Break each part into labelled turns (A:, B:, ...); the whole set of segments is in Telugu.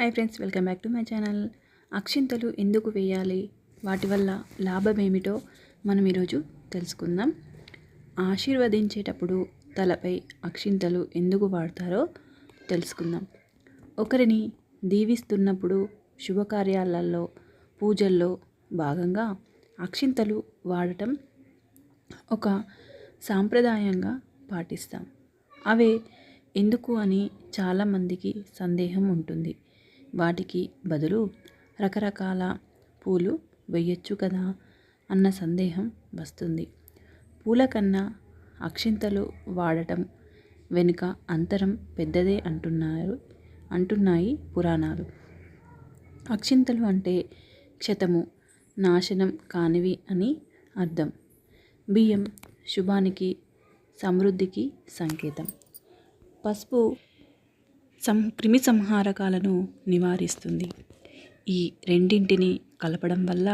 A: Hi friends welcome back to my channel. అక్షింతలు ఎందుకు వేయాలి? వాటి వల్ల లాభం ఏమిటో మనం ఈరోజు తెలుసుకుందాం. ఆశీర్వదించేటప్పుడు తలపై అక్షింతలు ఎందుకు వాడతారో తెలుసుకుందాం. ఒకరిని దీవిస్తున్నప్పుడు శుభకార్యాలలో పూజల్లో భాగంగా అక్షింతలు వాడటం ఒక సాంప్రదాయంగా పాటిస్తాం. అవే ఎందుకు అని చాలామందికి సందేహం ఉంటుంది. వాటికి బదులు రకరకాల పూలు వేయొచ్చు కదా అన్న సందేహం వస్తుంది. పూల కన్నా అక్షింతలు వాడటం వెనుక అంతరం పెద్దదే అంటున్నారు అంటున్నాయి పురాణాలు. అక్షింతలు అంటే క్షతము నాశనం కానివి అని అర్థం. బియ్యం శుభానికి సమృద్ధికి సంకేతం. పసుపు సం క్రిమి సంహారకాలను నివారిస్తుంది. ఈ రెండింటిని కలపడం వల్ల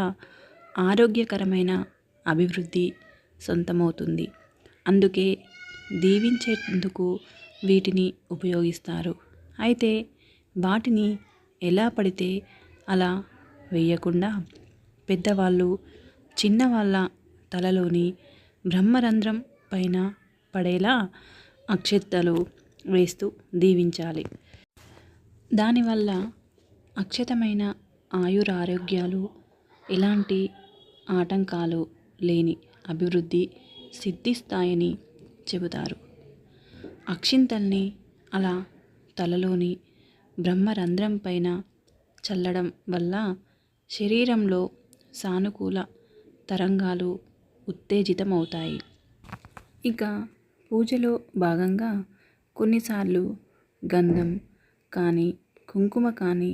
A: ఆరోగ్యకరమైన అభివృద్ధి సొంతమవుతుంది. అందుకే దీవించేందుకు వీటిని ఉపయోగిస్తారు. అయితే వాటిని ఎలా పడితే అలా వేయకుండా పెద్దవాళ్ళు చిన్నవాళ్ళ తలలోని బ్రహ్మరంధ్రం పైన పడేలా అక్షతలు వేస్తూ దీవించాలి. దానివల్ల అక్షతమైన ఆయురారోగ్యాలు ఎలాంటి ఆటంకాలు లేని అభివృద్ధి సిద్ధిస్తాయని చెబుతారు. అక్షింతల్ని అలా తలలోని బ్రహ్మరంధ్రం పైన చల్లడం వల్ల శరీరంలో సానుకూల తరంగాలు ఉత్తేజితమవుతాయి. ఇక పూజలో భాగంగా కొన్నిసార్లు గంధం కానీ కుంకుమ కానీ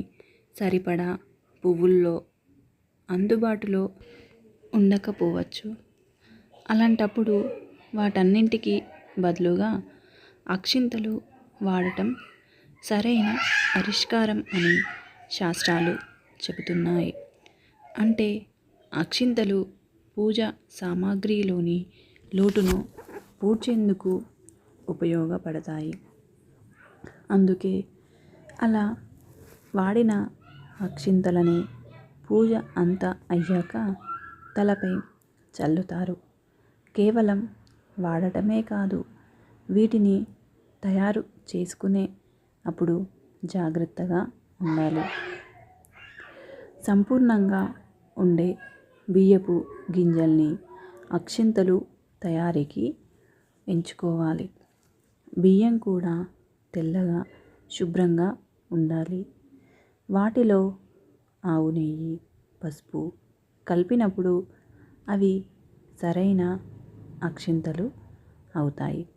A: సరిపడా పువ్వుల్లో అందుబాటులో ఉండకపోవచ్చు. అలాంటప్పుడు వాటన్నింటికి బదులుగా అక్షింతలు వాడటం సరైన పరిష్కారం అని శాస్త్రాలు చెబుతున్నాయి. అంటే అక్షింతలు పూజ సామాగ్రిలోని లోటును పూడ్చేందుకు ఉపయోగపడతాయి. అందుకే అలా వాడిన అక్షింతలని పూజ అంతా అయ్యాక తలపై చల్లుతారు. కేవలం వాడటమే కాదు వీటిని తయారు చేసుకునే అప్పుడు జాగ్రత్తగా ఉండాలి. సంపూర్ణంగా ఉండే బియ్యపు గింజల్ని అక్షింతలు తయారీకి ఎంచుకోవాలి. బియ్యం కూడా తెల్లగా శుభ్రంగా ఉండాలి. వాటిలో ఆవు నెయ్యి పసుపు కలిపినప్పుడు అవి సరైన అక్షింతలు అవుతాయి.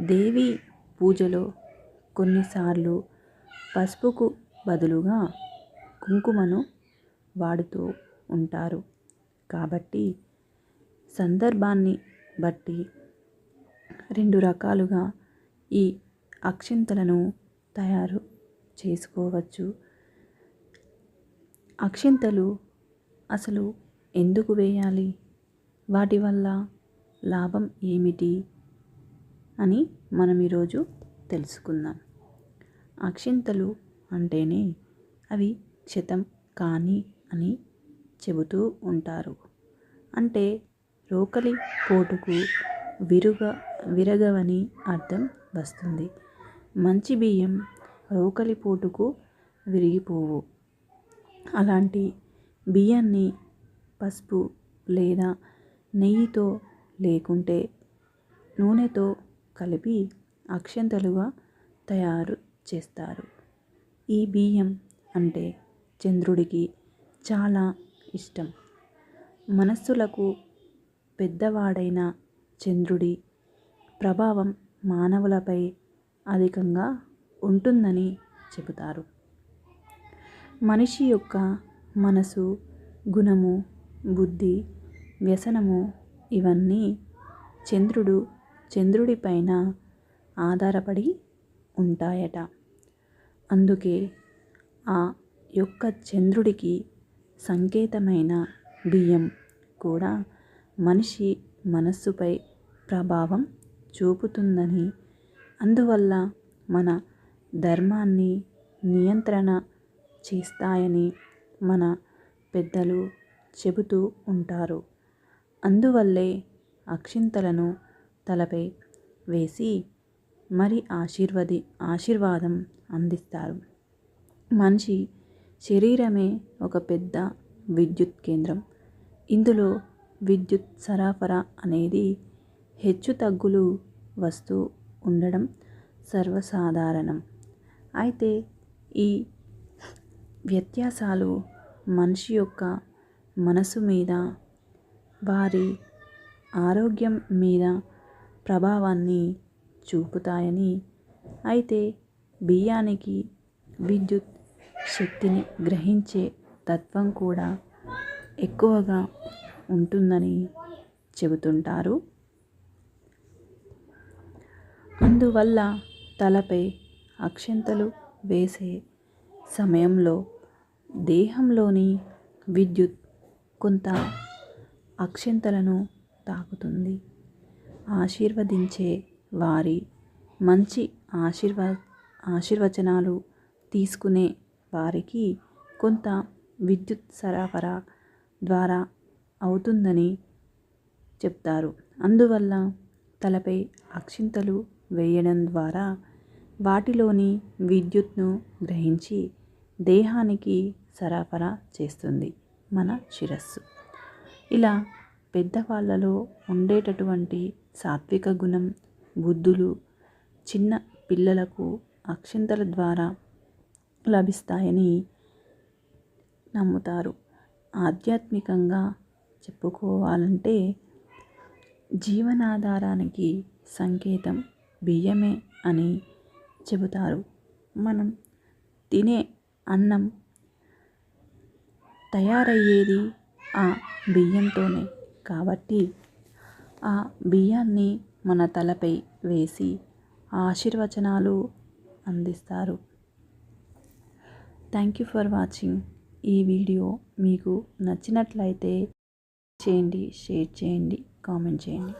A: దేవి పూజలో కొన్నిసార్లు పసుపుకు బదులుగా కుంకుమను వాడుతూ ఉంటారు. కాబట్టి సందర్భాన్ని బట్టి రెండు రకాలుగా ఈ అక్షింతలను తయారు చేసుకోవచ్చు. అక్షింతలు అసలు ఎందుకు వేయాలి? వాటి వల్ల లాభం ఏమిటి? అని మనం ఈరోజు తెలుసుకుందాం. అక్షింతలు అంటేనే అవి క్షతం కాని అని చెబుతూ ఉంటారు. అంటే రోకలి పోటుకు విరుగ విరగవని అర్థం వస్తుంది. మంచి బియ్యం రోకలి పోటుకు విరిగిపోవు. అలాంటి బియ్యాన్ని పసుపు లేదా నెయ్యితో లేకుంటే నూనెతో కలిపి అక్షంతలుగా తయారు చేస్తారు. ఈ బియ్యం అంటే చంద్రుడికి చాలా ఇష్టం. మనస్సులకు పెద్దవాడైన చంద్రుడి ప్రభావం మానవులపై అధికంగా ఉంటుందని చెబుతారు. మనిషి యొక్క మనసు గుణము బుద్ధి వ్యసనము ఇవన్నీ చంద్రుడు చంద్రుడిపైన ఆధారపడి ఉంటాయట. అందుకే ఆ యొక్క చంద్రుడికి సంకేతమైన బియ్యం కూడా మనిషి మనస్సుపై ప్రభావం చూపుతుందని. అందువల్ల మన ధర్మాన్ని నియంత్రణ చేస్తాయని మన పెద్దలు చెబుతూ ఉంటారు. అందువల్లే అక్షింతలను తలపై వేసి మరి ఆశీర్వది ఆశీర్వాదం అందిస్తారు. మనిషి శరీరమే ఒక పెద్ద విద్యుత్ కేంద్రం. ఇందులో విద్యుత్ సరఫరా అనేది హెచ్చు తగ్గులు వస్తూ ఉండడం సర్వసాధారణం. అయితే ఈ వ్యత్యాసాలు మనిషి యొక్క మనసు మీద వారి ఆరోగ్యం మీద ప్రభావాన్ని చూపుతాయని. అయితే బియ్యానికి విద్యుత్ శక్తిని గ్రహించే తత్వం కూడా ఎక్కువగా ఉంటుందని చెబుతుంటారు. అందువల్ల తలపై అక్షంతలు వేసే సమయంలో దేహంలోని విద్యుత్ కొంత అక్షంతలను తాకుతుంది. ఆశీర్వదించే వారి మంచి ఆశీర్వ ఆశీర్వచనాలు తీసుకునే వారికి కొంత విద్యుత్ సరఫరా ద్వారా అవుతుందని చెప్తారు. అందువల్ల తలపై అక్షింతలు వేయడం ద్వారా వాటిలోని విద్యుత్ను గ్రహించి దేహానికి సరఫరా చేస్తుంది మన శిరస్సు. ఇలా పెద్దవాళ్ళలో ఉండేటటువంటి సాత్విక గుణం బుద్ధులు చిన్న పిల్లలకు అక్షింతల ద్వారా లభిస్తాయని నమ్ముతారు. ఆధ్యాత్మికంగా చెప్పుకోవాలంటే జీవనాధారానికి సంకేతం బియ్యమే అని చెబుతారు. మనం తినే అన్నం తయారయ్యేది ఆ బియ్యంతోనే కాబట్టి ఆ బియ్యాన్ని మన తలపై వేసి ఆశీర్వచనాలు అందిస్తారు. థ్యాంక్ యూ ఫర్ వాచింగ్ ఈ వీడియో మీకు నచ్చినట్లయితే చేయండి షేర్ చేయండి కామెంట్ చేయండి.